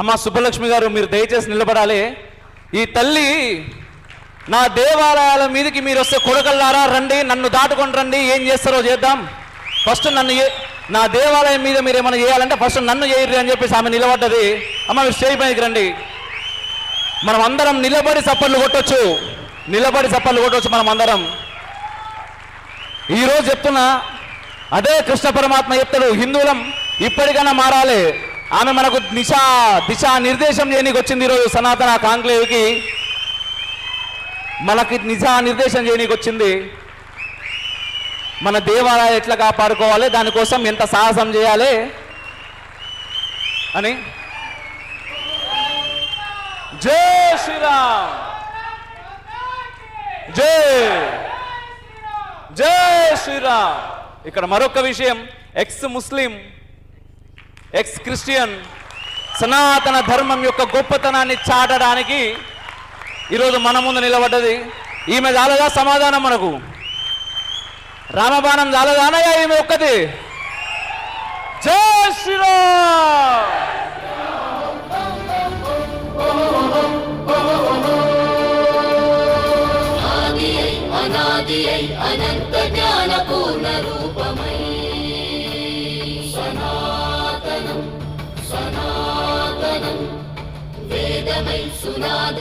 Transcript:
అమ్మ సుబ్బలక్ష్మి గారు మీరు దయచేసి నిలబడాలి. ఈ తల్లి నా దేవాలయాల మీదకి మీరు వస్తే కొడుకల్లారా? రండి నన్ను దాటుకొని రండి. ఏం చేస్తారో చేద్దాం. ఫస్ట్ నన్ను నా దేవాలయం మీద మీరు ఏమైనా చేయాలంటే ఫస్ట్ నన్ను చేయరు అని చెప్పేసి ఆమె నిలబడ్డది. అమ్మ మీరు స్టేజ్ పైకి రండి. మనం అందరం నిలబడి చప్పట్లు కొట్టొచ్చు. నిలబడి చప్పట్లు కొట్టొచ్చు మనం అందరం. ఈరోజు చెప్తున్నా అదే కృష్ణ పరమాత్మ చెప్తాడు హిందువులం ఇప్పటికైనా మారాలి. ఆమె మనకు దిశ దిశా నిర్దేశం చేయనీకి వచ్చింది ఈరోజు సనాతన కాంక్లేవ్కి మనకి దిశా నిర్దేశం చేయనీకి వచ్చింది మన దేవాలయాలు ఎట్లా కాపాడుకోవాలి దానికోసం ఎంత సాహసం చేయాలి అని. జై శ్రీరామ్. జై. జై శ్రీరామ్. ఇక్కడ మరొక విషయం ఎక్స్ ముస్లిం ఎక్స్ క్రిస్టియన్ సనాతన ధర్మం యొక్క గొప్పతనాన్ని చాటడానికి ఈరోజు మన ముందు నిలబడ్డది. ఈమె చాలదా సమాధానం మనకు. రామబాణం చాలదానయా ఈమె ఒక్కది జై శ్రీరామ్! అనంత జ్ఞాన పూర్ణ సనాతనం సనాతనం వేదమై సునాద